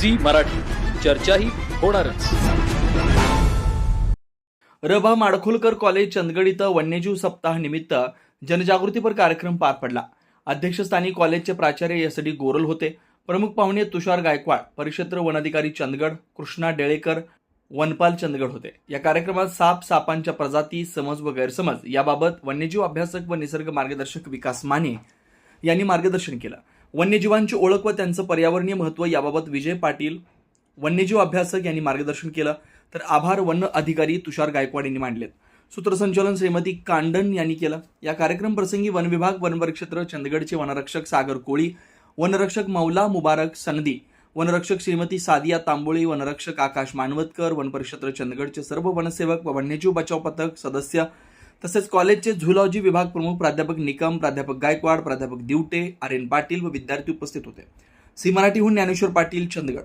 Zee Marathi. चर्चाही होणारच. रभा Madkholkar college Chandgad इथं वन्यजीव सप्ताह निमित्त जनजागृतीपर कार्यक्रम पार पडला. अध्यक्षस्थानी कॉलेजचे प्राचार्य एस डी गोरल होते. प्रमुख पाहुणे तुषार गायकवाड परिक्षेत्र वनाधिकारी चंदगड कृष्णा डेळेकर वनपाल चंदगड होते. या कार्यक्रमात साप सापांच्या प्रजाती समज व गैरसमज याबाबत वन्यजीव अभ्यासक व निसर्ग मार्गदर्शक विकास माने यांनी मार्गदर्शन केलं. वन्यजीवांची ओळख व त्यांचं पर्यावरणीय महत्त्व याबाबत विजय पाटील वन्यजीव अभ्यासक यांनी मार्गदर्शन केलं. तर आभार वन अधिकारी तुषार गायकवाड यांनी मांडलेत. सूत्रसंचालन श्रीमती कांडन यांनी केलं. या कार्यक्रम प्रसंगी वन विभाग वन चंदगडचे वनरक्षक सागर कोळी वनरक्षक मौला मुबारक सनदी वनरक्षक श्रीमती सादिया तांबोळी वनरक्षक आकाश मानवतकर वनपरिक्षेत्र चंदगडचे सर्व वनसेवक व वन्यजीव बचाव पथक सदस्य तसेच कॉलेजचे झुलॉजी विभाग प्रमुख प्राध्यापक निकम प्राध्यापक गायकवाड प्राध्यापक दिवटे आर एन पाटील व विद्यार्थी उपस्थित होते. सी मराठीहून ज्ञानेश्वर पाटील चंदगड.